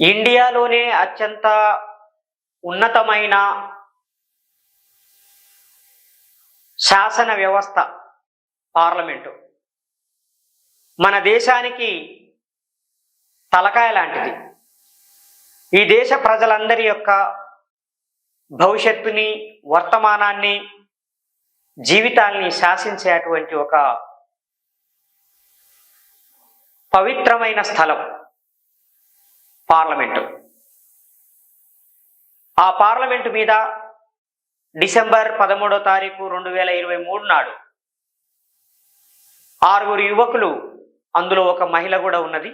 ఇండియాలోనే అత్యంత ఉన్నతమైన శాసన వ్యవస్థ పార్లమెంటు. మన దేశానికి తలకాయ లాంటిది. ఈ దేశ ప్రజలందరి యొక్క భవిష్యత్తుని వర్తమానాన్ని జీవితాల్ని శాసించేటువంటి ఒక పవిత్రమైన స్థలం. పార్లమెంటు. ఆ పార్లమెంటు మీద డిసెంబర్ పదమూడో తారీఖు రెండు వేల ఇరవై మూడు నాడు ఆరుగురు యువకులు అందులో ఒక మహిళ కూడా ఉన్నది.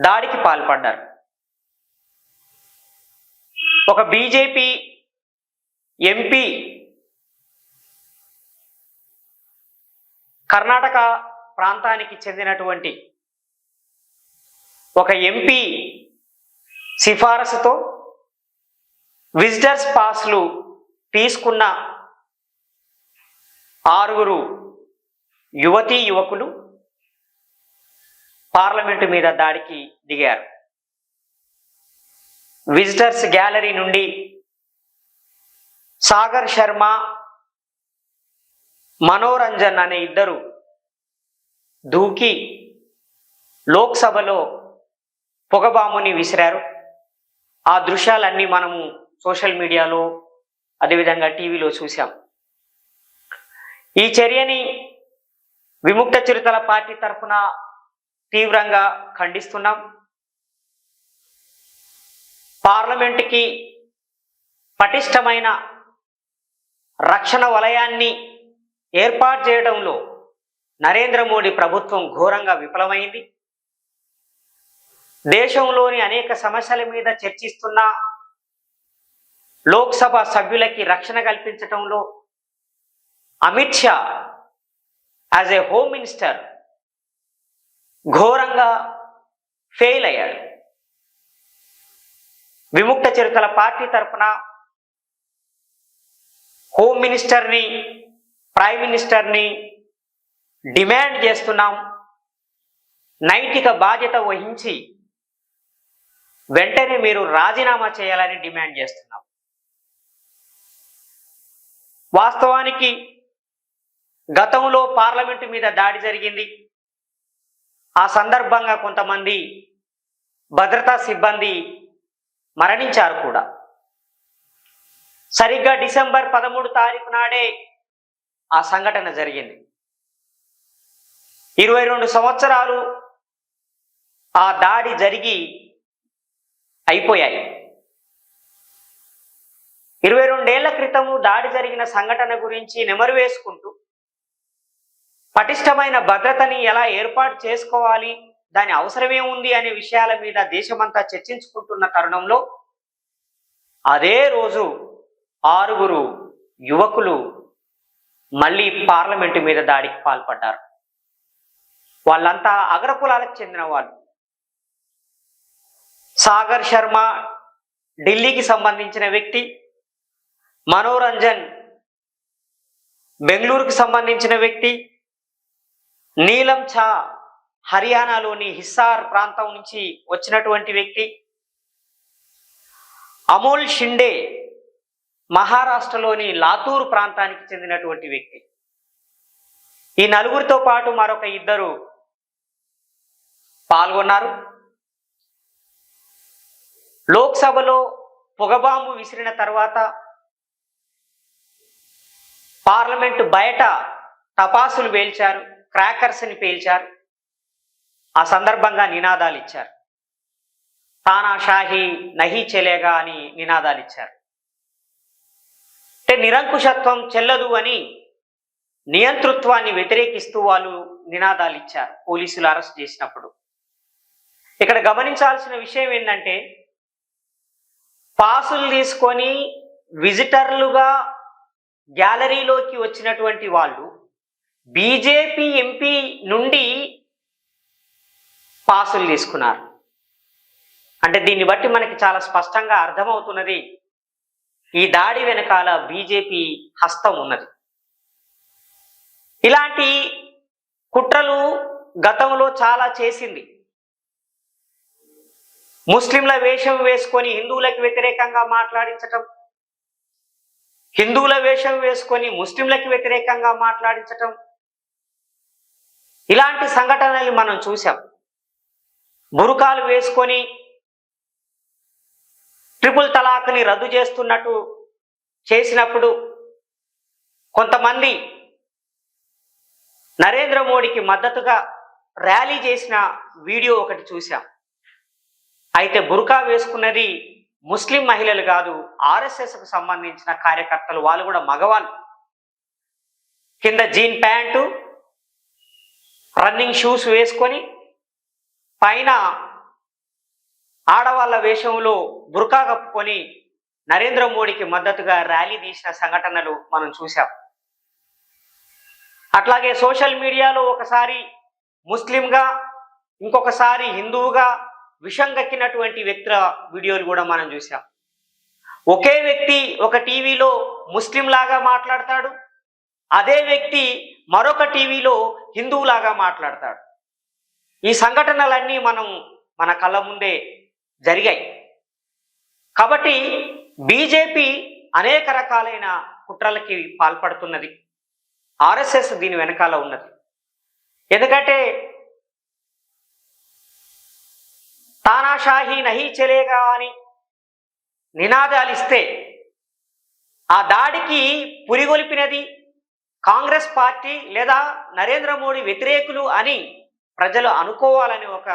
దాడికి పాల్పడ్డారు. ఒక బీజేపీ ఎంపీ కర్ణాటక ప్రాంతానికి చెందినటువంటి ఒక ఎంపీ సిఫారసుతో విజిటర్స్ పాస్లు తీసుకున్న ఆరుగురు యువతీ యువకులు పార్లమెంటు మీద దాడికి దిగారు. విజిటర్స్ గ్యాలరీ నుండి సాగర్ శర్మ మనోరంజన్ అనే ఇద్దరు దూకి లోక్సభలో పొగబాముని విసిరారు. ఆ దృశ్యాలన్నీ మనము సోషల్ మీడియాలో అదేవిధంగా టీవీలో చూసాం ఈ చర్యని విముక్త చిరుతల పార్టీ తరఫున తీవ్రంగా ఖండిస్తున్నాం. పార్లమెంటుకి పటిష్టమైన రక్షణ వలయాన్ని ఏర్పాటు చేయడంలో నరేంద్ర మోడీ ప్రభుత్వం ఘోరంగా విఫలమైంది. దేశంలోని అనేక సమస్యల మీద చర్చిస్తున్న లోక్సభ సభ్యులకి రక్షణ కల్పించటంలో Amit Shah as a home minister ఘోరంగా ఫెయిల్ అయ్యాడు. విముక్త చరితల పార్టీ తరఫున హోమ్ మినిస్టర్ని ప్రైమ్ మినిస్టర్ని డిమాండ్ చేస్తున్నాం. నైతిక బాధ్యత వహించి వెంటనే మీరు రాజీనామా చేయాలని డిమాండ్ చేస్తున్నాం. వాస్తవానికి గతంలో పార్లమెంటు మీద దాడి జరిగింది. ఆ సందర్భంగా కొంతమంది భద్రతా సిబ్బంది మరణించారు కూడా. సరిగ్గా డిసెంబర్ పదమూడు తారీఖు నాడే ఆ సంఘటన జరిగింది. ఇరవై రెండు సంవత్సరాలు ఆ దాడి జరిగి అయిపోయాయి. ఇరవై రెండేళ్ళ క్రితము దాడి జరిగిన సంఘటన గురించి నెమరు వేసుకుంటూ పటిష్టమైన భద్రతని ఎలా ఏర్పాటు చేసుకోవాలి దాని అవసరమే ఉంది అనే విషయాల మీద దేశమంతా చర్చించుకుంటున్న తరుణంలో అదే రోజు ఆరుగురు యువకులు మళ్ళీ పార్లమెంటు మీద దాడికి పాల్పడ్డారు. వాళ్ళంతా అగ్రకులాలకు చెందిన వాళ్ళు. సాగర్ శర్మ ఢిల్లీకి సంబంధించిన వ్యక్తి మనోరంజన్ బెంగళూరుకి సంబంధించిన వ్యక్తి నీలం ఛా హర్యానాలోని హిస్సార్ ప్రాంతం నుంచి వచ్చినటువంటి వ్యక్తి అమోల్ షిండే మహారాష్ట్రలోని లాతూర్ ప్రాంతానికి చెందినటువంటి వ్యక్తి. ఈ నలుగురితో పాటు మరొక ఇద్దరు పాల్గొన్నారు. లోక్సభలో పొగబాంబు విసిరిన తర్వాత పార్లమెంటు బయట టపాసులు పేల్చారు క్రాకర్స్ని పేల్చారు ఆ సందర్భంగా నినాదాలు ఇచ్చారు తానాషాహి నహి చెలేగా అని నినాదాలు ఇచ్చారు అంటే నిరంకుశత్వం చెల్లదు అని నియంతృత్వాన్ని వ్యతిరేకిస్తూ వాళ్ళు నినాదాలు ఇచ్చారు పోలీసులు అరెస్ట్ చేసినప్పుడు. ఇక్కడ గమనించాల్సిన విషయం ఏంటంటే పాసులు తీసుకొని విజిటర్లుగా గ్యాలరీలోకి వచ్చినటువంటి వాళ్ళు బీజేపీ ఎంపీ నుండి పాసులు తీసుకున్నారు. అంటే దీన్ని బట్టి మనకి చాలా స్పష్టంగా అర్థమవుతున్నది ఈ దాడి వెనకాల బీజేపీ హస్తం ఉన్నది. ఇలాంటి కుట్రలు గతంలో చాలా చేసింది. ముస్లింల వేషం వేసుకొని హిందువులకు వ్యతిరేకంగా మాట్లాడించటం హిందువుల వేషం వేసుకొని ముస్లింలకు వ్యతిరేకంగా మాట్లాడించటం ఇలాంటి సంఘటనల్ని మనం చూసాం బురుకాలు వేసుకొని ట్రిపుల్ తలాక్ని రద్దు చేస్తున్నట్టు చేసినప్పుడు కొంతమంది నరేంద్ర మోడీకి మద్దతుగా ర్యాలీ చేసిన వీడియో ఒకటి చూశాం. అయితే బుర్కా వేసుకున్నది ముస్లిం మహిళలు కాదు ఆర్ఎస్ఎస్కు సంబంధించిన కార్యకర్తలు వాళ్ళు కూడా మగవాళ్ళు. కింద జీన్ ప్యాంటు రన్నింగ్ షూస్ వేసుకొని పైన ఆడవాళ్ళ వేషంలో బుర్కా కప్పుకొని నరేంద్ర మోడీకి మద్దతుగా ర్యాలీ తీసిన సంఘటనలు మనం చూసాం అట్లాగే సోషల్ మీడియాలో ఒకసారి ముస్లింగా ఇంకొకసారి హిందువుగా విషం కక్కినటువంటి వ్యక్తుల వీడియోలు కూడా మనం చూసాం ఒకే వ్యక్తి ఒక టీవీలో ముస్లిం లాగా మాట్లాడతాడు అదే వ్యక్తి మరొక టీవీలో హిందువులాగా మాట్లాడతాడు. ఈ సంఘటనలన్నీ మనం మన కళ్ళ ముందే జరిగాయి. కాబట్టి బీజేపీ అనేక రకాలైన కుట్రలకి పాల్పడుతున్నది. ఆర్ఎస్ఎస్ దీని వెనకాల ఉన్నది. ఎందుకంటే తానాషాహి నహీ చెలేగా అని నినాదాలు ఇస్తే ఆ దాడికి పురిగొలిపినది కాంగ్రెస్ పార్టీ లేదా నరేంద్ర మోడీ వ్యతిరేకులు అని ప్రజలు అనుకోవాలని ఒక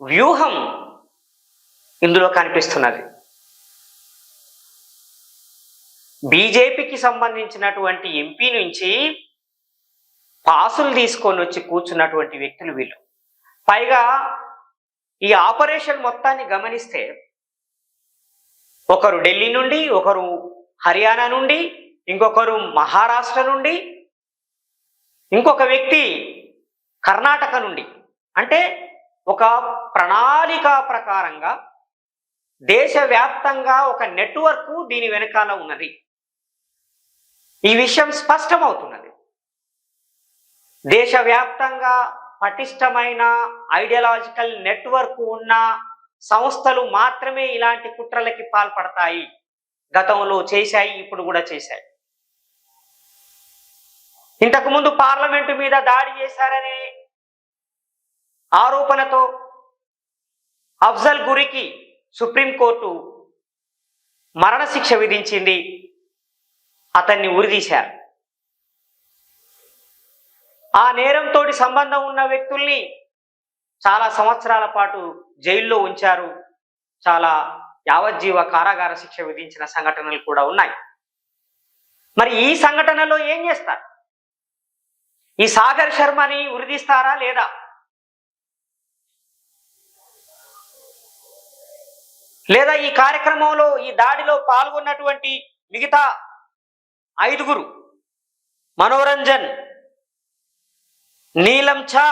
వ్యూహం ఇందులో కనిపిస్తున్నది. బీజేపీకి సంబంధించినటువంటి ఎంపీ నుంచి పాసులు తీసుకొని వచ్చి కూర్చున్నటువంటి వ్యక్తులు వీళ్ళు. పైగా ఈ ఆపరేషన్ మొత్తాన్ని గమనిస్తే ఒకరు ఢిల్లీ నుండి ఒకరు హర్యానా నుండి ఇంకొకరు మహారాష్ట్ర నుండి ఇంకొక వ్యక్తి కర్ణాటక నుండి. అంటే ఒక ప్రణాళిక ప్రకారంగా దేశవ్యాప్తంగా ఒక నెట్వర్క్ దీని వెనకాల ఉన్నది. ఈ విషయం స్పష్టమవుతున్నది. దేశవ్యాప్తంగా పటిష్టమైన ఐడియాలజికల్ నెట్వర్క్ ఉన్న సంస్థలు మాత్రమే ఇలాంటి కుట్రలకి పాల్పడతాయి. గతంలో చేశాయి ఇప్పుడు కూడా చేశాయి. ఇంతకుముందు పార్లమెంటు మీద దాడి చేశారనే ఆరోపణతో అఫ్జల్ గురికి సుప్రీంకోర్టు మరణశిక్ష విధించింది. అతన్ని ఉరిదీశారు ఆ నేరంతో సంబంధం ఉన్న వ్యక్తుల్ని చాలా సంవత్సరాల పాటు జైల్లో ఉంచారు. చాలా యావజ్జీవ కారాగార శిక్ష విధించిన సంఘటనలు కూడా ఉన్నాయి. మరి ఈ సంఘటనలో ఏం చేస్తారు? ఈ సాగర్ శర్మని ఉరిదీస్తారా లేదా? లేదా ఈ కార్యక్రమంలో ఈ దాడిలో పాల్గొన్నటువంటి మిగతా ఐదుగురు మనోరంజన్ నీలం ఛా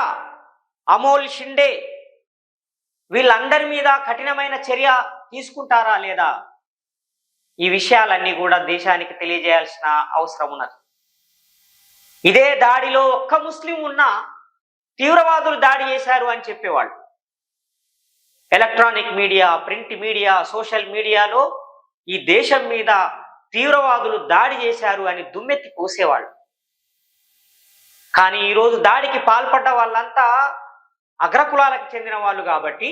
అమోల్ షిండే వీళ్ళందరి మీద కఠినమైన చర్య తీసుకుంటారా లేదా? ఈ విషయాలన్నీ కూడా దేశానికి తెలియజేయాల్సిన అవసరం ఉన్నది. ఇదే దాడిలో ఒక్క ముస్లిం ఉన్నా తీవ్రవాదులు దాడి చేశారు అని చెప్పేవాళ్ళు. Electronic media print media social మీడియాలో ఈ దేశం మీద తీవ్రవాదులు దాడి చేశారు అని దుమ్మెత్తి పోసేవాళ్ళు కానీ ఈరోజు దాడికి పాల్పడ్డ వాళ్ళంతా అగ్రకులాలకు చెందిన వాళ్ళు కాబట్టి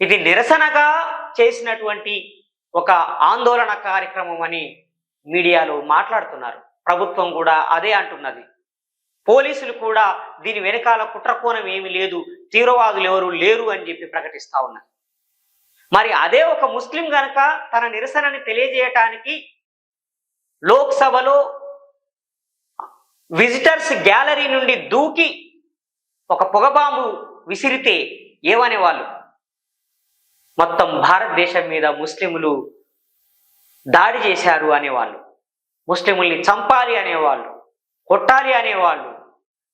ఇది నిరసనగా చేసినటువంటి ఒక ఆందోళన కార్యక్రమం అని మీడియాలో మాట్లాడుతున్నారు. ప్రభుత్వం కూడా అదే అంటున్నది. పోలీసులు కూడా దీని వెనకాల కుట్రకోణం ఏమి లేదు తీవ్రవాదులు ఎవరు లేరు అని చెప్పి ప్రకటిస్తా ఉన్నారు. మరి అదే ఒక ముస్లిం గనక తన నిరసనని తెలియజేయటానికి లోక్సభలో విజిటర్స్ గ్యాలరీ నుండి దూకి ఒక పొగబాంబు విసిరితే ఏమనేవాళ్ళు? మొత్తం భారతదేశం మీద ముస్లింలు దాడి చేశారు అనేవాళ్ళు. ముస్లింల్ని చంపాలి అనేవాళ్ళు కొట్టాలి అనేవాళ్ళు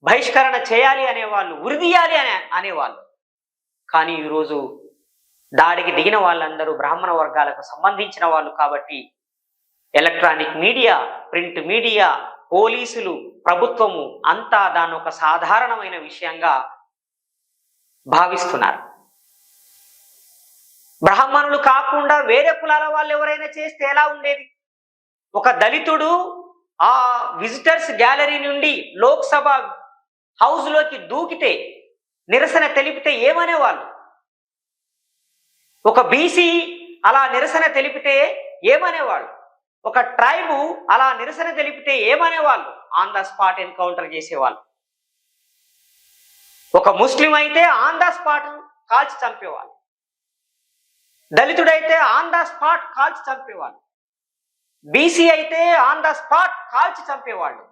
బహిష్కరణ చేయాలి అనేవాళ్ళు ఉరిదీయాలి అనే అనేవాళ్ళు. కానీ ఈరోజు దాడికి దిగిన వాళ్ళందరూ బ్రాహ్మణ వర్గాలకు సంబంధించిన వాళ్ళు కాబట్టి ఎలక్ట్రానిక్ మీడియా ప్రింట్ మీడియా పోలీసులు ప్రభుత్వము అంతా దాని ఒక సాధారణమైన విషయంగా భావిస్తున్నారు. బ్రాహ్మణులు కాకుండా వేరే కులాల వాళ్ళు ఎవరైనా చేస్తే ఎలా ఉండేది? ఒక దళితుడు ఆ విజిటర్స్ గ్యాలరీ నుండి లోక్సభ హౌస్లోకి దూకితే నిరసన తెలిపితే ఏమనేవాళ్ళు? ఒక బీసీ అలా నిరసన తెలిపితే ఏమనేవాళ్ళు? ఒక ట్రైబు అలా నిరసన తెలిపితే ఏమనేవాళ్ళు? ఆన్ ద స్పాట్ ఎన్కౌంటర్ చేసేవాళ్ళు. ఒక ముస్లిం అయితే ఆన్ ద స్పాట్ కాల్చి చంపేవాళ్ళు. దళితుడైతే ఆన్ ద స్పాట్ కాల్చి చంపేవాళ్ళు. బీసీ అయితే ఆన్ ద స్పాట్ కాల్చి చంపేవాళ్ళు.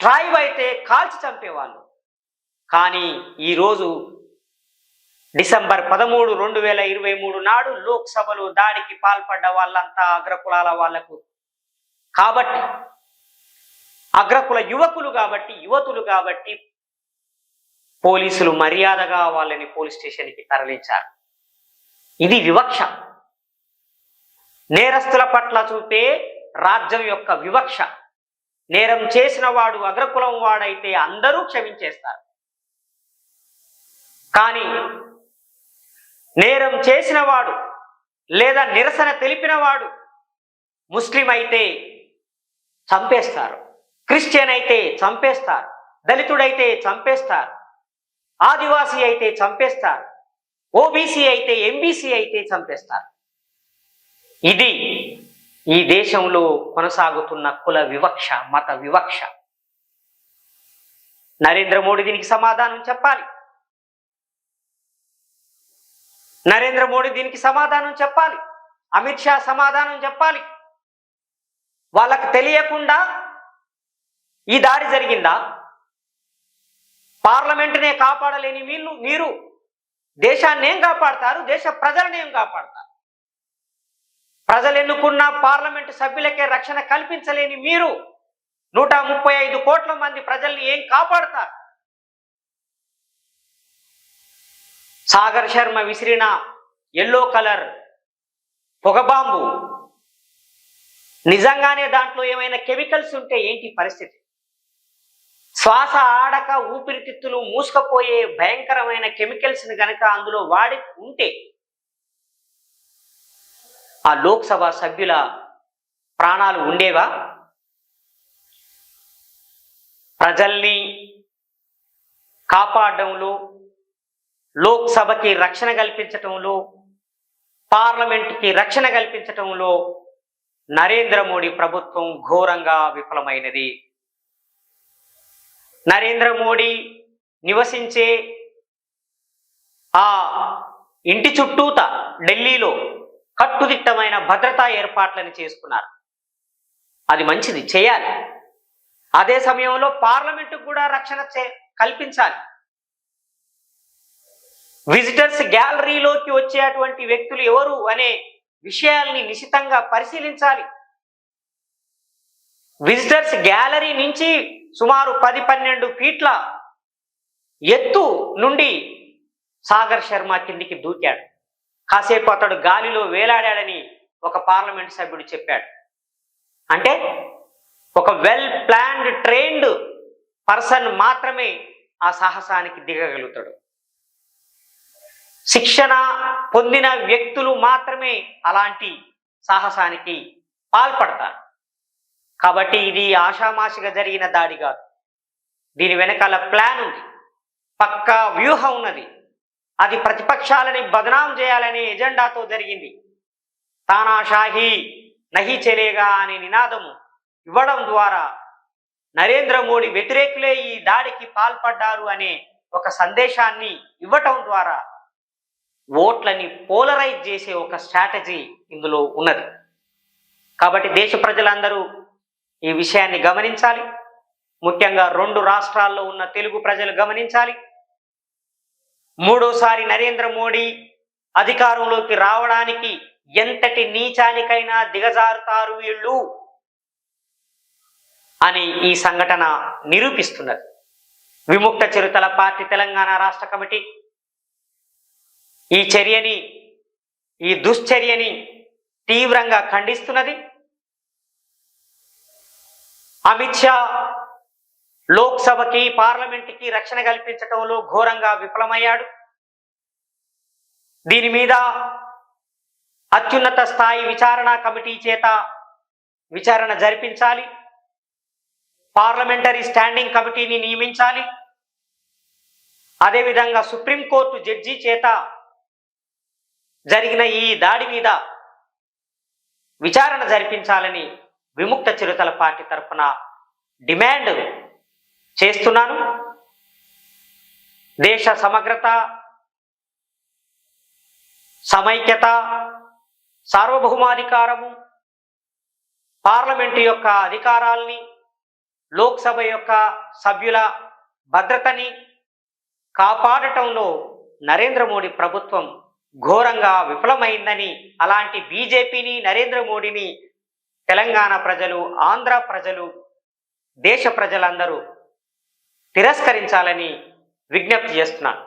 ట్రైబ్ అయితే కాల్చి చంపేవాళ్ళు. కానీ ఈరోజు డిసెంబర్ పదమూడు రెండు వేల ఇరవై మూడు నాడు లోక్సభలో దాడికి పాల్పడ్డ వాళ్ళంతా అగ్రకులాల వాళ్ళకు. కాబట్టి అగ్రకుల యువకులు కాబట్టి యువతులు కాబట్టి పోలీసులు మర్యాదగా వాళ్ళని పోలీస్ స్టేషన్కి తరలించారు. ఇది వివక్ష. నేరస్తుల పట్ల చూపే రాజ్యం యొక్క వివక్ష. నేరం చేసిన వాడు అగ్రకులం వాడైతే అందరూ క్షమించేస్తారు. కానీ నేరం చేసినవాడు లేదా నిరసన తెలిపినవాడు ముస్లిం అయితే చంపేస్తారు. క్రిస్టియన్ అయితే చంపేస్తారు. దళితుడైతే చంపేస్తారు. ఆదివాసీ అయితే చంపేస్తారు. ఓబీసీ అయితే ఎంబీసీ అయితే చంపేస్తారు. ఇది ఈ దేశంలో కొనసాగుతున్న కుల వివక్ష మత వివక్ష. నరేంద్ర మోడీ దీనికి సమాధానం చెప్పాలి. నరేంద్ర మోడీ దీనికి సమాధానం చెప్పాలి. అమిత్ షా సమాధానం చెప్పాలి. వాళ్ళకు తెలియకుండా ఈ దాడి జరిగిందా? పార్లమెంటునే కాపాడలేని వీళ్ళు మీరు దేశాన్ని ఏం కాపాడతారు? దేశ ప్రజలను ఏం కాపాడతారు? ప్రజలు ఎన్నుకున్న పార్లమెంటు సభ్యులకే రక్షణ కల్పించలేని మీరు నూట ముప్పై ఐదు కోట్ల మంది ప్రజల్ని ఏం కాపాడతారు? సాగర్ శర్మ విసిరిన ఎల్లో కలర్ పొగబాంబు నిజంగానే దాంట్లో ఏమైనా కెమికల్స్ ఉంటే ఏంటి పరిస్థితి? శ్వాస ఆడక ఊపిరితిత్తులు మూసుకపోయే భయంకరమైన కెమికల్స్ని గనక అందులో వాడి ఉంటే ఆ లోక్సభ సభ్యుల ప్రాణాలు ఉండేవా? ప్రజల్ని కాపాడడంలో లోక్సభకి రక్షణ కల్పించటంలో పార్లమెంట్కి రక్షణ కల్పించటంలో నరేంద్ర మోడీ ప్రభుత్వం ఘోరంగా విఫలమైనది. నరేంద్ర మోడీ నివసించే ఆ ఇంటి చుట్టూత ఢిల్లీలో కట్టుదిట్టమైన భద్రతా ఏర్పాట్లను చేసుకున్నారు. అది మంచిది చేయాలి. అదే సమయంలో పార్లమెంటుకు కూడా రక్షణ చే కల్పించాలి. విజిటర్స్ గ్యాలరీలోకి వచ్చేటువంటి వ్యక్తులు ఎవరు అనే విషయాల్ని నిశితంగా పరిశీలించాలి. విజిటర్స్ గ్యాలరీ నుంచి సుమారు పది పన్నెండు ఫీట్ల ఎత్తు నుండి సాగర్ శర్మ కిందికి దూకాడు. కాసేపు అతడు గాలిలో వేలాడాడని ఒక పార్లమెంట్ సభ్యుడు చెప్పాడు. అంటే ఒక వెల్ ప్లాన్డ్ ట్రైన్డ్ పర్సన్ మాత్రమే ఆ సాహసానికి దిగగలుగుతాడు. శిక్షణ పొందిన వ్యక్తులు మాత్రమే అలాంటి సాహసానికి పాల్పడతారు. కాబట్టి ఇది ఆషామాషిగా జరిగిన దాడి కాదు. దీని వెనకాల ప్లాన్ ఉంది. పక్కా వ్యూహం ఉన్నది. అది ప్రతిపక్షాలని బదనాం చేయాలనే ఎజెండాతో జరిగింది. తానాషాహి నహి చెలేగా అనే నినాదము ఇవ్వడం ద్వారా నరేంద్ర మోడీ వ్యతిరేకులే ఈ దాడికి పాల్పడ్డారు అనే ఒక సందేశాన్ని ఇవ్వటం ద్వారా ఓట్లని పోలరైజ్ చేసే ఒక స్ట్రాటజీ ఇందులో ఉన్నది. కాబట్టి దేశ ప్రజలందరూ ఈ విషయాన్ని గమనించాలి. ముఖ్యంగా రెండు రాష్ట్రాల్లో ఉన్న తెలుగు ప్రజలు గమనించాలి. మూడోసారి నరేంద్ర మోడీ అధికారంలోకి రావడానికి ఎంతటి నీచానికైనా దిగజారుతారు వీళ్ళు అని ఈ సంఘటన నిరూపిస్తున్నది. విముక్త చిరుతల పార్టీ తెలంగాణ రాష్ట్ర కమిటీ ఈ చర్యని ఈ దుశ్చర్యని తీవ్రంగా ఖండిస్తున్నది. అమిత్ షా లోక్సభకి పార్లమెంట్కి రక్షణ కల్పించటంలో ఘోరంగా విఫలమయ్యాడు. దీని మీద అత్యున్నత స్థాయి విచారణ కమిటీ చేత విచారణ జరిపించాలి. పార్లమెంటరీ స్టాండింగ్ కమిటీని నియమించాలి. అదేవిధంగా సుప్రీంకోర్టు జడ్జి చేత జరిగిన ఈ దాడి మీద విచారణ జరిపించాలని విముక్త చిరుతల పార్టీ తరఫున డిమాండ్ చేస్తున్నాను. దేశ సమగ్రత సమైక్యత సార్వభౌమాధికారము పార్లమెంటు యొక్క అధికారాల్ని లోక్సభ యొక్క సభ్యుల భద్రతని కాపాడటంలో నరేంద్ర మోడీ ప్రభుత్వం ఘోరంగా విఫలమైందని అలాంటి బీజేపీని నరేంద్ర మోడీని తెలంగాణ ప్రజలు ఆంధ్ర ప్రజలు దేశ ప్రజలందరూ తిరస్కరించాలని విజ్ఞప్తి చేస్తున్నాను